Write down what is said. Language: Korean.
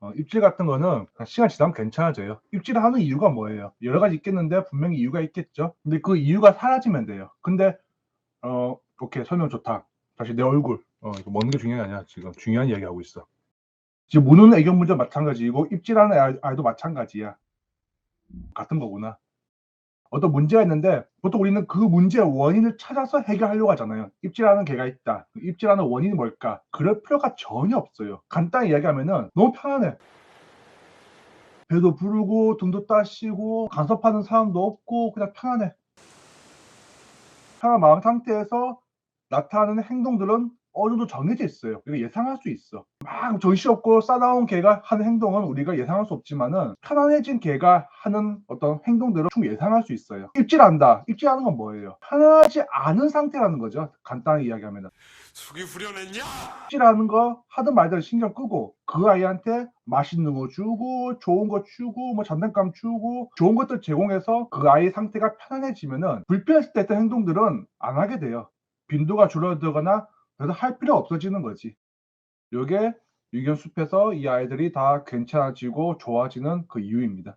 어, 입질 같은 거는 시간 지나면 괜찮아져요. 입질을 하는 이유가 뭐예요? 여러 가지 있겠는데 분명히 이유가 있겠죠. 근데 그 이유가 사라지면 돼요. 근데 어 오케이 설명 좋다. 다시 내 얼굴. 어 이거 먹는 게 중요한 게 아니야. 지금 중요한 이야기 하고 있어. 지금 무는 애견 문제 마찬가지이고 입질하는 아이- 아이도 마찬가지야. 같은 거구나. 어떤 문제가 있는데 보통 우리는 그 문제의 원인을 찾아서 해결하려고 하잖아요. 입질하는 개가 있다. 그 입질하는 원인이 뭘까? 그럴 필요가 전혀 없어요. 간단히 이야기하면은 너무 편안해. 배도 부르고 등도 따시고 간섭하는 사람도 없고 그냥 편안해. 편한 마음 상태에서 나타나는 행동들은 어느 정도 정해져 있어요. 우리가 예상할 수 있어. 막 정신 없고 싸나운 개가 하는 행동은 우리가 예상할 수 없지만은 편안해진 개가 하는 어떤 행동들은 충분히 예상할 수 있어요. 입질한다. 입질하는 건 뭐예요? 편하지 않은 상태라는 거죠. 간단히 이야기하면은. 속이 후련했냐? 입질하는 거 하든 말든 신경 끄고 그 아이한테 맛있는 거 주고 좋은 거 주고 뭐 장난감 주고 좋은 것들 제공해서 그 아이 상태가 편안해지면은 불편했을 때 했던 행동들은 안 하게 돼요. 빈도가 줄어들거나 그래서 할 필요 없어지는 거지. 요게 유견 숲에서 이 아이들이 다 괜찮아지고 좋아지는 그 이유입니다.